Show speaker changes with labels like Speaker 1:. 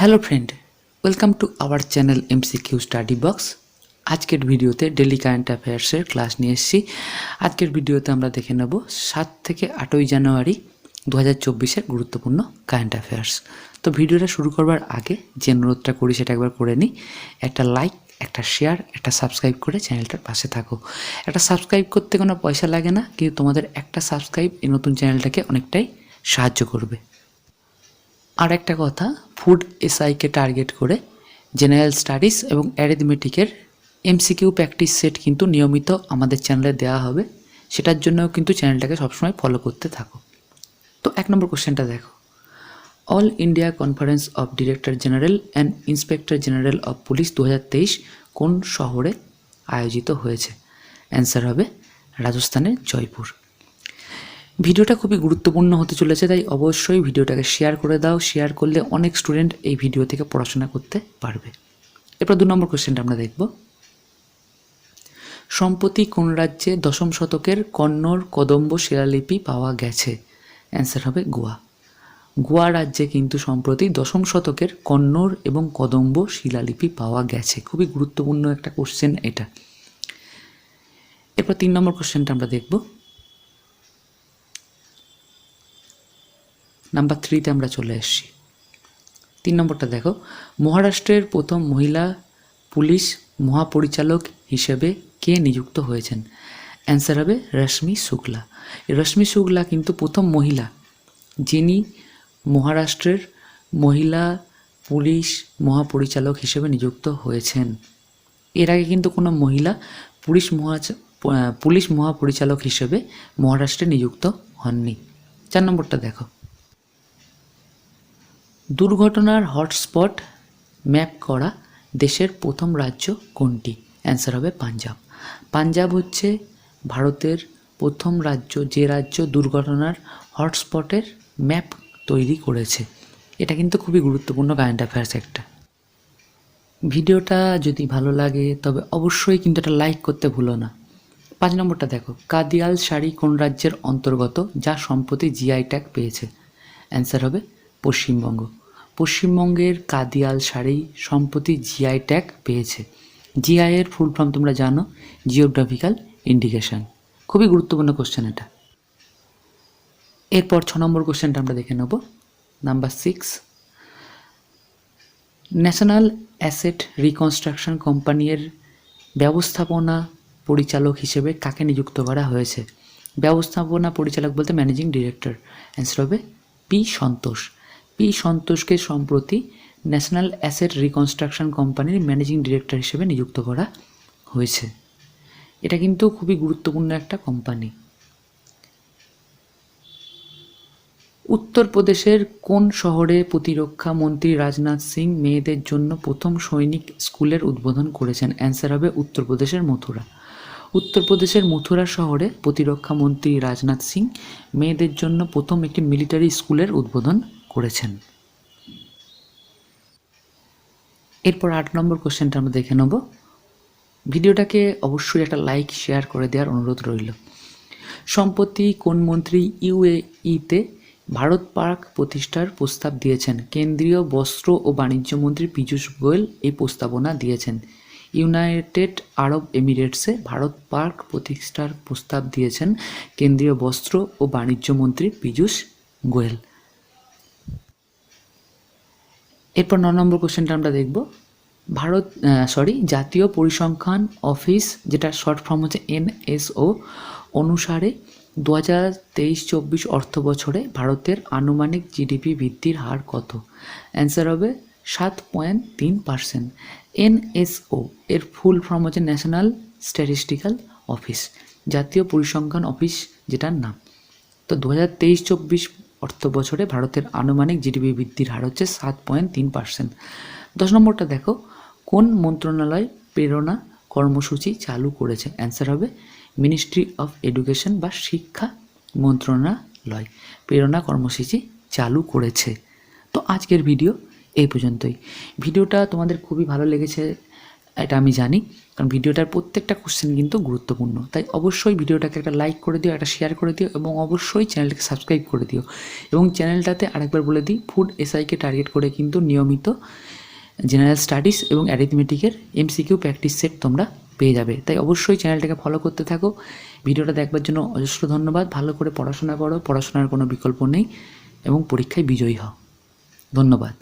Speaker 1: Hello friend welcome to our channel MCQ study box আজকের ভিডিওতে daily current অ্যাফেয়ার্সের class নিয়ে এসেছি। আজকের ভিডিওতে আমরা দেখে নেব সাত থেকে আটই জানুয়ারি দু হাজার চব্বিশের গুরুত্বপূর্ণ কারেন্ট অ্যাফেয়ার্স তো ভিডিওটা শুরু করবার আগে যে অনুরোধটা করি সেটা একবার করে নিই। একটা লাইক একটা শেয়ার একটা সাবস্ক্রাইব করে চ্যানেলটার পাশে থাকো। একটা সাবস্ক্রাইব করতে কোনো পয়সা লাগে না, কিন্তু তোমাদের একটা সাবস্ক্রাইব এই নতুন চ্যানেলটাকে অনেকটাই সাহায্য করবে। আর একটা কথা ফুড এসআইকে টার্গেট করে জেনারেল স্টাডিজ এবং অ্যারিথমেটিকের এমসিকিউ প্র্যাকটিস সেট কিন্তু নিয়মিত আমাদের চ্যানেলে দেওয়া হবে। সেটার জন্যও কিন্তু চ্যানেলটাকে সবসময় ফলো করতে থাকো। তো এক নম্বর কোশ্চেনটা দেখো। All India conference of director general and inspector general of police দু হাজার তেইশ কোন শহরে আয়োজিত হয়েছে? অ্যান্সার হবে রাজস্থানের জয়পুর। ভিডিওটা খুবই গুরুত্বপূর্ণ হতে চলেছে, তাই অবশ্যই ভিডিওটাকে শেয়ার করে দাও। শেয়ার করলে অনেক স্টুডেন্ট এই ভিডিও থেকে পড়াশোনা করতে পারবে। এরপর দু নম্বর কোশ্চেনটা আমরা দেখব। সম্প্রতি কোন রাজ্যে দশম শতকের কন্নড় কদম্ব শিলালিপি পাওয়া গেছে? অ্যান্সার হবে গোয়া। গোয়া রাজ্যে কিন্তু সম্প্রতি দশম শতকের কন্নড় এবং কদম্ব শিলালিপি পাওয়া গেছে। খুবই গুরুত্বপূর্ণ একটা কোশ্চেন এটা। এরপর তিন নম্বর কোশ্চেনটা আমরা দেখব। নাম্বার থ্রিতে আমরা চলে এসেছি। তিন নম্বরটা দেখো। মহারাষ্ট্রের প্রথম মহিলা পুলিশ মহাপরিচালক হিসেবে কে নিযুক্ত হয়েছেন? অ্যান্সার হবে রশ্মি শুক্লা। রশ্মি শুক্লা কিন্তু প্রথম মহিলা যিনি মহারাষ্ট্রের মহিলা পুলিশ মহাপরিচালক হিসেবে নিযুক্ত হয়েছেন। এর আগে কিন্তু কোনো মহিলা পুলিশ মহা পুলিশ মহাপরিচালক হিসেবে মহারাষ্ট্রে নিযুক্ত হননি। চার নম্বরটা দেখো। দুর্ঘটনার হটস্পট ম্যাপ করা দেশের প্রথম রাজ্য কোনটি? অ্যান্সার হবে পাঞ্জাব। পাঞ্জাব হচ্ছে ভারতের প্রথম রাজ্য যে রাজ্য দুর্ঘটনার হটস্পটের ম্যাপ তৈরি করেছে। এটা কিন্তু খুবই গুরুত্বপূর্ণ কারেন্ট অ্যাফেয়ার্স একটা। ভিডিওটা যদি ভালো লাগে, তবে অবশ্যই কিন্তু এটা লাইক করতে ভুলো না। পাঁচ নম্বরটা দেখো, কাদিয়াল শাড়ি কোন রাজ্যের অন্তর্গত, যা সম্প্রতি জিআই ট্যাগ পেয়েছে? অ্যান্সার হবে পশ্চিমবঙ্গ। পশ্চিমবঙ্গের কাদিয়াল শাড়ি সম্প্রতি জিআই ট্যাগ পেয়েছে। জিআই এর ফুল ফর্ম তোমরা জানো জিওগ্রাফিক্যাল ইন্ডিকেশন খুবই গুরুত্বপূর্ণ কোশ্চেন এটা। এরপর ছ নম্বর কোশ্চেনটা আমরা দেখে নেব। Number six national asset reconstruction কোম্পানির ব্যবস্থাপনা পরিচালক হিসেবে কাকে নিযুক্ত করা হয়েছে? ব্যবস্থাপনা পরিচালক বলতে ম্যানেজিং ডিরেক্টর অ্যান্সার হবে পি সন্তোষ। পি সন্তোষকে সম্প্রতি ন্যাশনাল অ্যাসেট রিকনস্ট্রাকশন কোম্পানির ম্যানেজিং ডিরেক্টর হিসেবে নিযুক্ত করা হয়েছে। এটা কিন্তু খুবই গুরুত্বপূর্ণ একটা কোম্পানি উত্তরপ্রদেশের কোন শহরে প্রতিরক্ষা মন্ত্রী রাজনাথ সিং মেয়েদের জন্য প্রথম সৈনিক স্কুলের উদ্বোধন করেছেন? অ্যান্সার হবে উত্তরপ্রদেশের মথুরা। উত্তরপ্রদেশের মথুরা শহরে প্রতিরক্ষা মন্ত্রী রাজনাথ সিং মেয়েদের জন্য প্রথম একটি মিলিটারি স্কুলের উদ্বোধন করেছেন। এরপর আট নম্বর কোশ্চেনটা আমরা দেখে নেব। ভিডিওটাকে অবশ্যই একটা লাইক, শেয়ার করে দেওয়ার অনুরোধ রইল। সম্প্রতি কোন মন্ত্রী ইউএইতে ভারত পার্ক প্রতিষ্ঠার প্রস্তাব দিয়েছেন? কেন্দ্রীয় বস্ত্র ও বাণিজ্য মন্ত্রী পীযূষ গোয়েল এই প্রস্তাবনা দিয়েছেন। ইউনাইটেড আরব এমিরেটসে ভারত পার্ক প্রতিষ্ঠার প্রস্তাব দিয়েছেন কেন্দ্রীয় বস্ত্র ও বাণিজ্য মন্ত্রী পীযূষ গোয়েল। এরপর ন নম্বর কোশ্চেনটা আমরা দেখব। ভারত সরি জাতীয় পরিসংখ্যান অফিস যেটা শর্ট ফর্ম হচ্ছে এনএসও অনুসারে দু হাজার তেইশ চব্বিশ অর্থ বছরে ভারতের আনুমানিক জিডিপি বৃদ্ধির হার কত? অ্যান্সার হবে সাত পয়েন্ট তিন পার্সেন্ট এনএসও এর ফুল ফর্ম হচ্ছে ন্যাশনাল স্ট্যাটিস্টিক্যাল অফিস জাতীয় পরিসংখ্যান অফিস যেটার নাম। তো দু হাজার তেইশ চব্বিশ অর্থ বছরে ভারতের আনুমানিক জিডিপি বৃদ্ধির হার হচ্ছে সাত পয়েন্ট তিন পার্সেন্ট দশ নম্বরটা দেখো, কোন মন্ত্রণালয় প্রেরণা কর্মসূচি চালু করেছে? অ্যান্সার হবে মিনিস্ট্রি অফ এডুকেশন বা শিক্ষা মন্ত্রণালয় প্রেরণা কর্মসূচি চালু করেছে। তো আজকের ভিডিও এই পর্যন্তই। ভিডিওটা তোমাদের খুবই ভালো লেগেছে। এটা আমি জানি, কারণ ভিডিওটার প্রত্যেকটা কোশ্চেন কিন্তু গুরুত্বপূর্ণ। তাই অবশ্যই ভিডিওটাকে একটা লাইক করে দিও, একটা শেয়ার করে দিও এবং অবশ্যই চ্যানেলটাকে সাবস্ক্রাইব করে দিও। এবং চ্যানেলটাতে আরেকবার বলে দিই ফুড এসআইকে টার্গেট করে কিন্তু নিয়মিত জেনারেল স্টাডিজ এবং অ্যারিথমেটিকের এমসিকিউ প্র্যাকটিস সেট তোমরা পেয়ে যাবে। তাই অবশ্যই চ্যানেলটাকে ফলো করতে থাকো। ভিডিওটা দেখবার জন্য অজস্র ধন্যবাদ। ভালো করে পড়াশোনা করো, পড়াশোনার কোনো বিকল্প নেই এবং পরীক্ষায় বিজয়ী হও। ধন্যবাদ।